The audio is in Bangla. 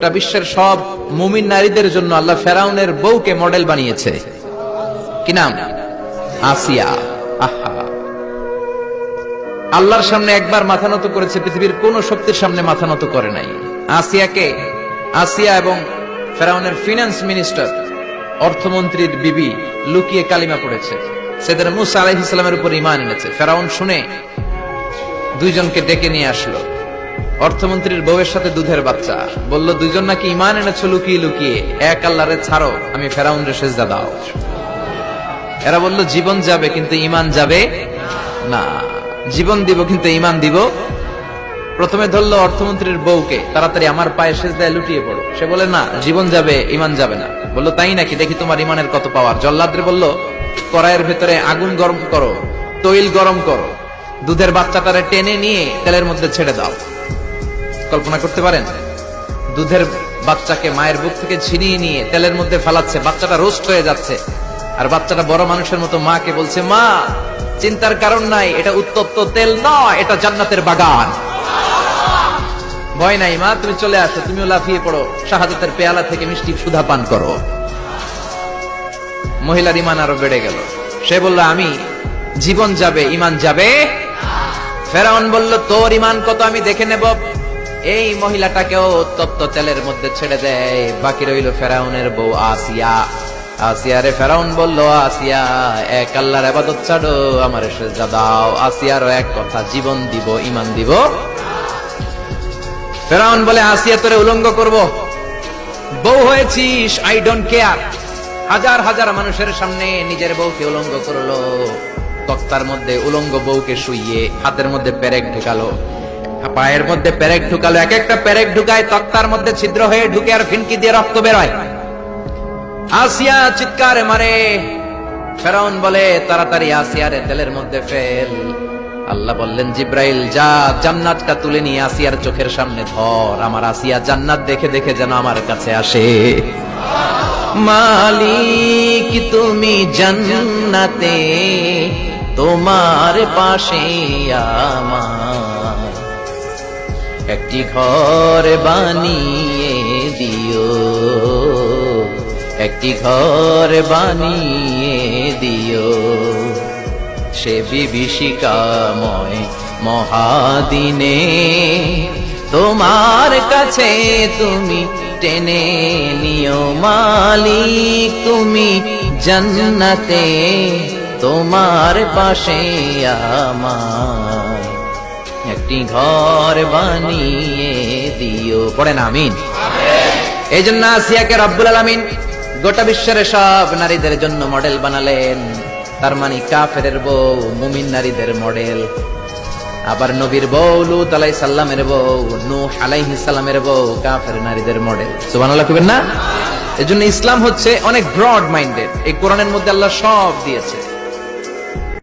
গোটা বিশ্বের সব মুমিন নারীদের জন্য আল্লাহ ফেরাউনের বউকে মডেল বানিয়েছে। কি নাম? আসিয়া। আহা। আল্লাহর সামনে একবার মাথা নত করেছে, পৃথিবীর কোন শক্তির সামনে মাথা নত করে নাই। আসিয়াকে? আসিয়া এবং ফেরাউনের ফিনান্স মিনিস্টার, অর্থমন্ত্রীর বিবি লুকিয়ে কালিমা পড়েছে। সেদের মুসা আলাইহিস সালামের উপর ইমান এনেছে। ফেরাউন শুনে দুইজনকে ডেকে নিয়ে আসলো। অর্থমন্ত্রীর বউয়ের সাথে দুধের বাচ্চা। বলল দুজন নাকি ইমান এনেছো লুকিয়ে লুকিয়ে। এক আল্লাহরে ছাড়ো, আমি ফেরাউন রে দাও। এরা বলল, জীবন যাবে, কিন্তু ইমান যাবে না। জীবন দিব, কিন্তু ইমান দিব। প্রথমে ধরলো অর্থমন্ত্রীর বউকে, তাড়াতাড়ি আমার পায়ে সেজদায় লুটিয়ে পড়ো। সে বলে, না, জীবন যাবে ইমান যাবে না। বলল, তাই নাকি? দেখি তোমার ইমানের কত পাওয়ার। জল্লাদ্রে বলল, কড়াইয়ের ভেতরে আগুন গরম করো, তৈল গরম করো। দুধের বাচ্চাটারে টেনে নিয়ে তেলের মধ্যে ছেড়ে দাও। কল্পনা করতে পারেন? দুধের বাচ্চাকে মায়ের বুক থেকে ছিনিয়ে নিয়ে তেলের মধ্যে ফেলাচ্ছে, বাচ্চাটা রোস্ট হয়ে যাচ্ছে। আর বাচ্চাটা বড় মানুষের মতো মাকে বলছে, মা, চিন্তার কারণ নাই, এটা উত্তপ্ত তেল নয়, এটা জান্নাতের বাগান। ভয় নাই, মা, তুমি চলে আসো, তুমিও লাফিয়ে পড়ো, শাহাদাতের পেয়ালা থেকে মিষ্টি সুধা পান করো। মহিলার ইমান আরও বেড়ে গেল। সে বলল, আমি, জীবন যাবে ইমান যাবে? ফেরাউন বলল, তোর ইমান কত আমি দেখে নেব? এই মহিলাটাকেও তপ্ত তেলের মধ্যে ছেড়ে দেয়। বাকি রইল ফেরাউনের বউ আসিয়া। আসিয়া রে ফেরাউন বলল, আসিয়া, এক আল্লাহর আবাদত ছাড়ো, আমার সেজদা দাও। আসিয়ারও এক কথা, জীবন দিব ইমান দিব। ফেরাউন বলে, আসিয়া, তোরে উলঙ্গ করব। বউ হয়েছিস আই ডোন্ট কেয়ার হাজার হাজার মানুষের সামনে নিজের বউকে উলঙ্গ করল। তক্তার মধ্যে উলঙ্গ বউকে শুইয়ে, হাতের মধ্যে পেরেক ঢুকালো। পায়ের মধ্যে প্যারেক ঢুকালো, এক একটা প্যারেক ঢুকায় তক্তার মধ্যে ছিদ্র হয়ে ঢুকে আর ফিনকি দিয়ে রক্ত বেরোয়। আসিয়া চিৎকার মারে। ফেরাউন বলে, তাড়াতাড়ি আসিয়ারে তেলের মধ্যে ফেল। আল্লাহ বললেন, জিব্রাইল, যা জান্নাতটা তুলে নিয়ে আসিয়ার চোখের সামনে ধর। আমার আসিয়া জান্নাত দেখে দেখে যেন আমার কাছে আসে। মালিক, তুমি জান্নাতে, তোমার পাশে আমার একটি ঘর বানিয়ে দিও। একটি ঘর বানিয়ে দিও। সে বিভীষিকাময় মহাদিনে, তোমার কাছে তুমি টেনে নিও মালিক, তুমি জান্নাতে, তোমার পাশে আমার একটি ঘর বানিয়ে দিও। পড়েন, আমিন। এই জন্য আসিয়াকে রব্বুল আলমিন গোটা বিশ্বের সব নারীদের জন্য মডেল বানালেন। তার মানে কাফের বউ, মুমিন নারীদের মডেল। আবার নবীর বউ, লুত আলাই সাল্লামের বউ, নূহ আলাইহি সাল্লামের বউ, কাফের নারীদের মডেল। সুবহানাল্লাহ কইবেন না? এজন্য ইসলাম হচ্ছে অনেক ব্রড মাইন্ডেড এই কোরআনের মধ্যে আল্লাহ সব দিয়েছে।